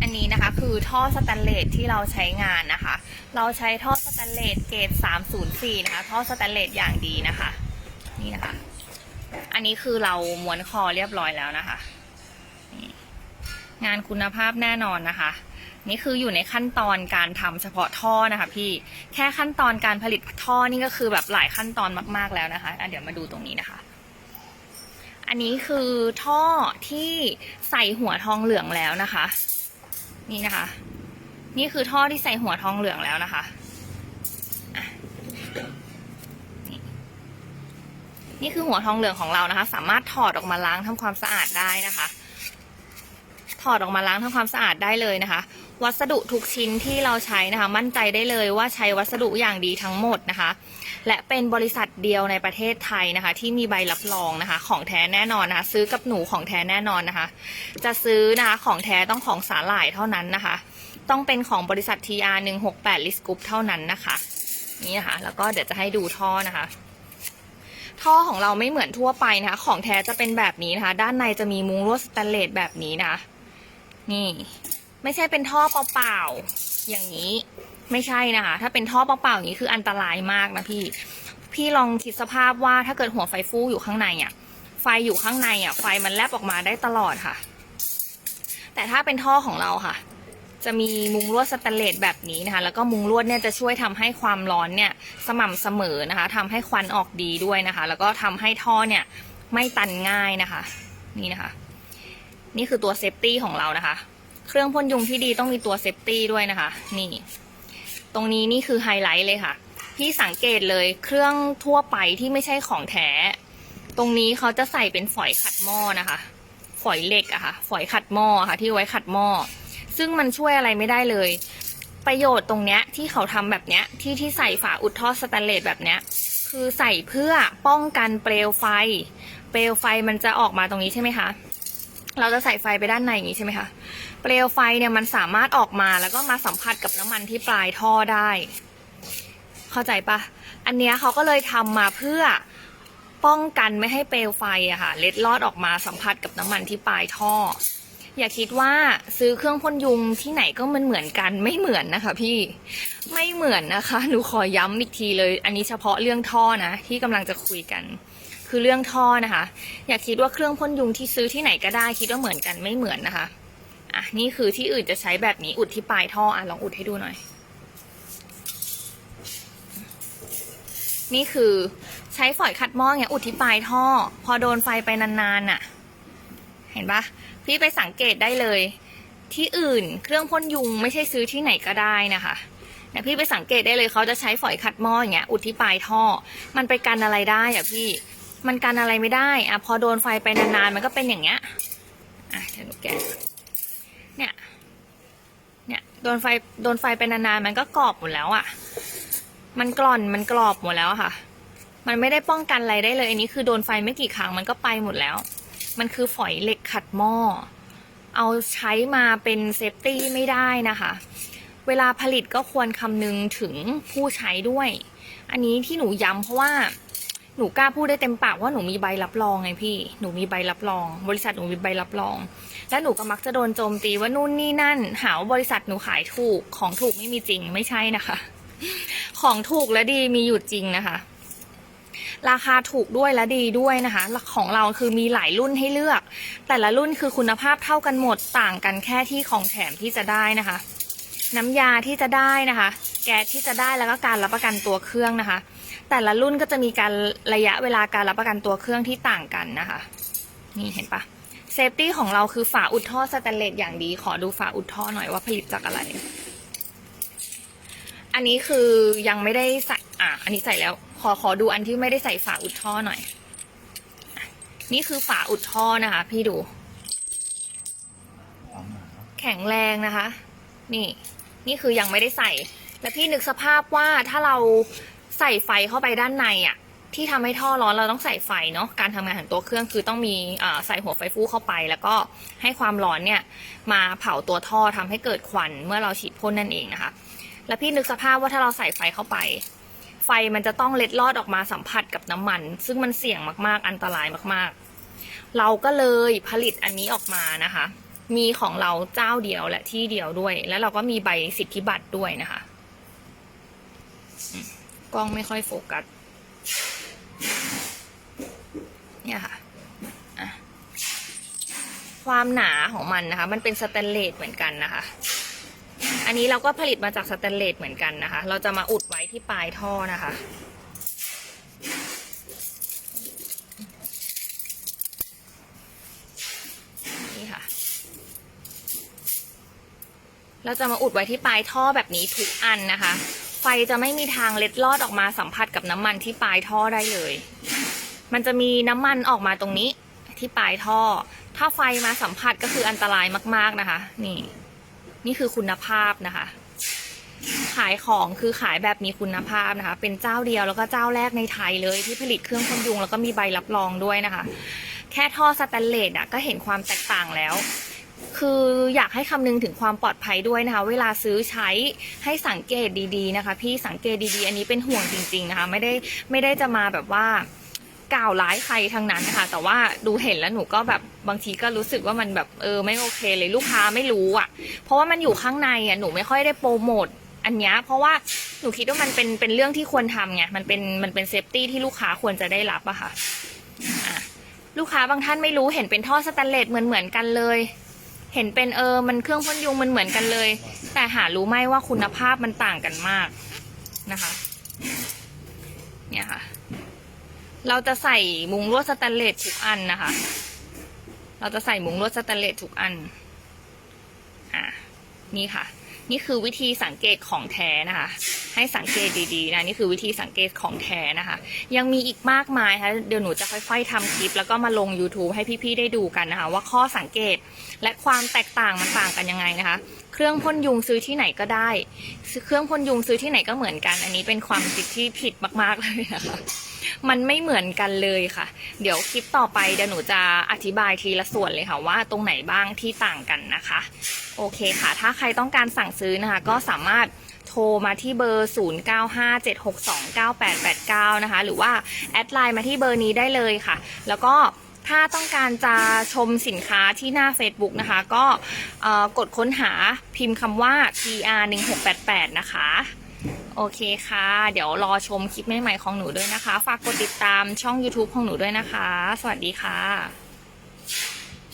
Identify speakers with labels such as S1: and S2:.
S1: อันนี้นะคะคือท่อสแตนเลสที่เราใช้งานนะคะ เราใช้ท่อสแตนเลสเกรด304 นะคะ ท่อสแตนเลสอย่างดีนะคะ นี่นะคะ อันนี้คือเราม้วนคอเรียบร้อยแล้วนะคะงานคุณภาพแน่นอนนะคะ นี่คืออยู่ในขั้นตอนการทำเฉพาะท่อนะคะพี่แค่ขั้นตอนการผลิตท่อนี่ก็คือแบบหลายขั้นตอนมาก ๆแล้วนะคะอะเดี๋ยวมาดูตรงนี้นะคะ อันนี้คือท่อที่ใส่หัวทองเหลืองแล้วนะคะ นี่นะคะ นี่คือท่อที่ใส่หัวทองเหลืองแล้วนะคะนี่นี่คือหัวทองเหลืองของเรานะคะ สามารถถอดออกมาล้างทำความสะอาดได้นะคะ ถอดออกมาล้างทำความสะอาดได้เลยนะคะ วัสดุทุกชิ้นที่เราใช้นะคะ มั่นใจได้เลยว่าใช้วัสดุอย่างดีทั้งหมดนะคะ และเป็นบริษัทเดียวในประเทศไทยนะคะ ที่มีใบรับรองนะคะ ของแท้แน่นอนนะคะ ซื้อกับหนูของแท้แน่นอนนะคะ จะซื้อนะคะของแท้ต้องของสาหร่ายเท่านั้นนะคะ ต้องเป็นของบริษัท TR 168 l i s Group เท่านั้นนะคะ นี่นะคะ แล้วก็เดี๋ยวจะให้ดูท่อนะคะท่อของเราไม่เหมือนทั่วไปนะคะ ของแท้จะเป็นแบบนี้นะคะ ด้านในจะมีมุ้งลวดสแตนเลสแบบนี้นะคะ นี่ ไม่ใช่เป็นท่อเปล่าๆอย่างนี้ไม่ใช่นะคะ ถ้าเป็นท่อเปล่าๆอย่างนี้คืออันตรายมากนะพี่ พี่ลองคิดสภาพว่าถ้าเกิดหัวไฟฟูอยู่ข้างในอะ ไฟอยู่ข้างในอะ ไฟมันแลบออกมาได้ตลอดค่ะ แต่ถ้าเป็นท่อของเราค่ะ จะมีมุงลวดสแตนเลสแบบนี้นะคะ แล้วก็มุงลวดเนี่ยจะช่วยทำให้ความร้อนเนี่ย สม่ำเสมอนะคะทำให้ควันออกดีด้วยนะคะ แล้วก็ทำให้ท่อเนี่ย ไม่ตันง่ายนะคะ นี่นะคะ นี่คือตัวเซฟตี้ของเรานะคะ เครื่องพ่นยุงที่ดีต้องมีตัวเซฟตี้ด้วยนะคะ นี่ ตรงนี้นี่คือไฮไลท์เลยค่ะ พี่สังเกตเลยเครื่องทั่วไปที่ไม่ใช่ของแท้ ตรงนี้เขาจะใส่เป็นฝอยขัดหม้อนะคะ ฝอยเหล็กอะค่ะ ฝอยขัดหม้อค่ะ ที่ไว้ขัดหม้อ ซึ่งมันช่วยอะไรไม่ได้เลย ประโยชน์ตรงเนี้ยที่เขาทำแบบเนี้ย ที่ที่ใส่ฝาอุดท่อสแตนเลสแบบเนี้ย คือใส่เพื่อป้องกันเปลวไฟ เปลวไฟมันจะออกมาตรงนี้ใช่ไหมคะ เราจะใส่ไฟไปด้านในอย่างนี้ใช่ไหมคะ เปลวไฟเนี่ยมันสามารถออกมาแล้วก็มาสัมผัสกับน้ำมันที่ปลายท่อได้ เข้าใจปะ อันเนี้ยเขาก็เลยทำมาเพื่อป้องกันไม่ให้เปลวไฟอะค่ะ เล็ดลอดออกมาสัมผัสกับน้ำมันที่ปลายท่อ อย่าคิดว่าซื้อเครื่องพ่นยุงที่ไหนก็มันเหมือนกันไม่เหมือนนะคะ พี่ไม่เหมือนนะคะหนูขอย้ำอีกทีเลย อันนี้เฉพาะเรื่องท่อนะ ที่กำลังจะคุยกัน คือเรื่องท่อนะคะ อย่าคิดว่าเครื่องพ่นยุงที่ซื้อที่ไหนก็ได้คิดว่าเหมือนกันไม่เหมือนนะคะอะนี่คือที่อื่นจะใช้แบบนี้อุดที่ปลายท่ออะลองอุดให้ดูหน่อย นี่คือใช้ฝอยขัดหม้อเนี่ยอุดที่ปลายท่อ พอโดนไฟไปนานๆน่ะ เห็นปะ พี่ไปสังเกตได้เลย ที่อื่นเครื่องพ่นยุงไม่ใช่ซื้อที่ไหนก็ได้นะคะเนี่พี่ไปสังเกตได้เลยเขาจะใช้ฝอยขัดหม้ออย่างเงี้ยอุดที่ปลายท่อ มันไปกันอะไรได้อะพี่มันกันอะไรไม่ได้อะพอโดนไฟไปนานๆมันก็เป็นอย่างเงี้ยอะเดี๋ยวหนูแกะเนี่ยเนี่ยโดนไฟโดนไฟไปนานๆมันก็กรอบหมดแล้วอะ่ะมันกร่อนมันกรอบหมดแล้วค่ะ มันไม่ได้ป้องกันอะไรได้เลย อันนี้คือโดนไฟไม่กี่ครั้งมันก็ไปหมดแล้ว มันคือฝอยเหล็กขัดหม้อ เอาใช้มาเป็นเซฟตี้ไม่ได้นะคะ เวลาผลิตก็ควรคำนึงถึงผู้ใช้ด้วย อันนี้ที่หนูย้ำเพราะว่าหนูกล้าพูดได้เต็มปากว่าหนูมีใบรับรองไงพี่ หนูมีใบรับรอง บริษัทหนูมีใบรับรอง และหนูก็มักจะโดนโจมตีว่านู่นนี่นั่น หาว่าบริษัทหนูขายถูก ของถูกไม่มีจริงไม่ใช่นะคะ ของถูกและดีมีอยู่จริงนะคะ ราคาถูกด้วยและดีด้วยนะคะ ของเราคือมีหลายรุ่นให้เลือก แต่ละรุ่นคือคุณภาพเท่ากันหมดต่างกันแค่ที่ของแถมที่จะได้นะคะ น้ำยาที่จะได้นะคะ แก๊สที่จะได้แล้วก็การรับประกันตัวเครื่องนะคะ แต่ละรุ่นก็จะมีการระยะเวลาการรับประกันตัวเครื่องที่ต่างกันนะคะ นี่เห็นปะเซฟตี้ของเราคือฝาอุดท่อสแตนเลสอย่างดีขอดูฝาอุดท่อหน่อยว่าผลิตจากอะไร อันนี้คือยังไม่ได้ใส่อะ อันนี้ใส่แล้ว อขอดูอันที่ไม่ได้ใส่ฝาอุดท่อหน่อย นี่คือฝาอุดท่อนะคะ พี่ดู แข็งแรงนะคะ นี่ นี่คือยังไม่ได้ใส่ แล้วพี่นึกสภาพว่าถ้าเราใส่ไฟเข้าไปด้านในอะ่ะ ที่ทำให้ท่อร้อนเราต้องใส่ไฟเนาะการทำงานของตัวเครื่องคือต้องมีใส่หัวไฟฟูเข้าไป แล้วก็ให้ความร้อนเนี่ย มาเผาตัวท่อทำให้เกิดควันเมื่อเราฉีดพ่นนั่นเองนะคะ แล้วพี่นึกสภาพว่าถ้าเราใส่ไฟเข้าไป ไฟมันจะต้องเล็ดลอดออกมาสัมผัสกับน้ำมัน ซึ่งมันเสี่ยงมากๆ อันตรายมากๆ เราก็เลยผลิตอันนี้ออกมานะคะ มีของเราเจ้าเดียวและที่เดียวด้วย แล้วเราก็มีใบสิทธิบัตรด้วยนะคะ กล้องไม่ค่อยโฟกัส เนี่ยค่ะความหนาของมันนะคะ มันเป็นสแตนเลสเหมือนกันนะคะ อันนี้เราก็ผลิตมาจากสแตนเลสเหมือนกันนะคะ เราจะมาอุดไว้ที่ปลายท่อนะคะ นี่ค่ะ เราจะมาอุดไว้ที่ปลายท่อแบบนี้ทุกอันนะคะ ไฟจะไม่มีทางเล็ดลอดออกมาสัมผัสกับน้ำมันที่ปลายท่อได้เลย มันจะมีน้ำมันออกมาตรงนี้ที่ปลายท่อ ถ้าไฟมาสัมผัสก็คืออันตรายมาก ๆนะคะ นี่ นี่คือคุณภาพนะคะ ขายของคือขายแบบมีคุณภาพนะคะ เป็นเจ้าเดียวแล้วก็เจ้าแรกในไทยเลยที่ผลิตเครื่องพยุงแล้วก็มีใบรับรองด้วยนะคะ แค่ท่อสแตนเลสอะก็เห็นความแตกต่างแล้วคืออยากให้คำนึงถึงความปลอดภัยด้วยนะคะ เวลาซื้อใช้ให้สังเกตดีๆนะคะ พี่สังเกตดีๆ อันนี้เป็นห่วงจริง ๆนะคะ ไม่ได้ไม่ได้จะมาแบบว่า กล่าวร้ายใครทั้งนั้นนะคะแต่ว่าดูเห็นแล้วหนูก็แบบบางทีก็รู้สึกว่ามันแบบเออไม่โอเคเลยลูกค้าไม่รู้อะ เพราะว่ามันอยู่ข้างในอะหนูไม่ค่อยได้โปรโมทอันเนี้ยเพราะว่าหนูคิดว่ามันเป็นเป็นเรื่องที่ควรทำไงมันเป็นมันเป็นเซฟตี้ที่ลูกค้าควรจะได้รับอะค่ะอะลูกค้าบางท่านไม่รู้เห็นเป็นท่อสแตนเลสเหมือนเหมือนกันเลย เห็นเป็นเออมันเครื่องพ่นยุงมันเหมือนกันเลย แต่หารู้ไหมว่าคุณภาพมันต่างกันมากนะคะ เนี่ยค่ะ เราจะใส่มุงลวดสแตนเลสทุกอันนะคะ เราจะใส่มุงลวดสแตนเลสทุกอัน อะ นี่ค่ะ นี่คือวิธีสังเกตของแท้นะคะ ให้สังเกตดีๆนะ นี่คือวิธีสังเกตของแท้นะคะ ยังมีอีกมากมายค่ะ เดี๋ยวหนูจะค่อยๆทำคลิป แล้วก็มาลง YouTube ให้พี่ๆได้ดูกันนะคะ ว่าข้อสังเกตและความแตกต่างมันต่างกันยังไงนะคะเครื่องพ่นยุงซื้อที่ไหนก็ได้ เครื่องพ่นยุงซื้อที่ไหนก็เหมือนกัน อันนี้เป็นความคิดที่ผิดมาก ๆ เลยนะคะ มันไม่เหมือนกันเลยค่ะ เดี๋ยวคลิปต่อไปเดี๋ยวหนูจะอธิบายทีละส่วนเลยค่ะว่าตรงไหนบ้างที่ต่างกันนะคะ โอเคค่ะ ถ้าใครต้องการสั่งซื้อนะคะ ก็สามารถโทรมาที่เบอร์ 0957629889 นะคะ หรือว่าแอดไลน์มาที่เบอร์นี้ได้เลยค่ะ แล้วก็ถ้าต้องการจะชมสินค้าที่หน้า Facebook นะคะ ก็กดค้นหาพิมพ์คำว่า TR 1688นะคะ โอเคค่ะ เดี๋ยวรอชมคลิปใหม่ๆของหนูด้วยนะคะ ฝากกดติดตามช่อง YouTube ของหนูด้วยนะคะ สวัสดีค่ะ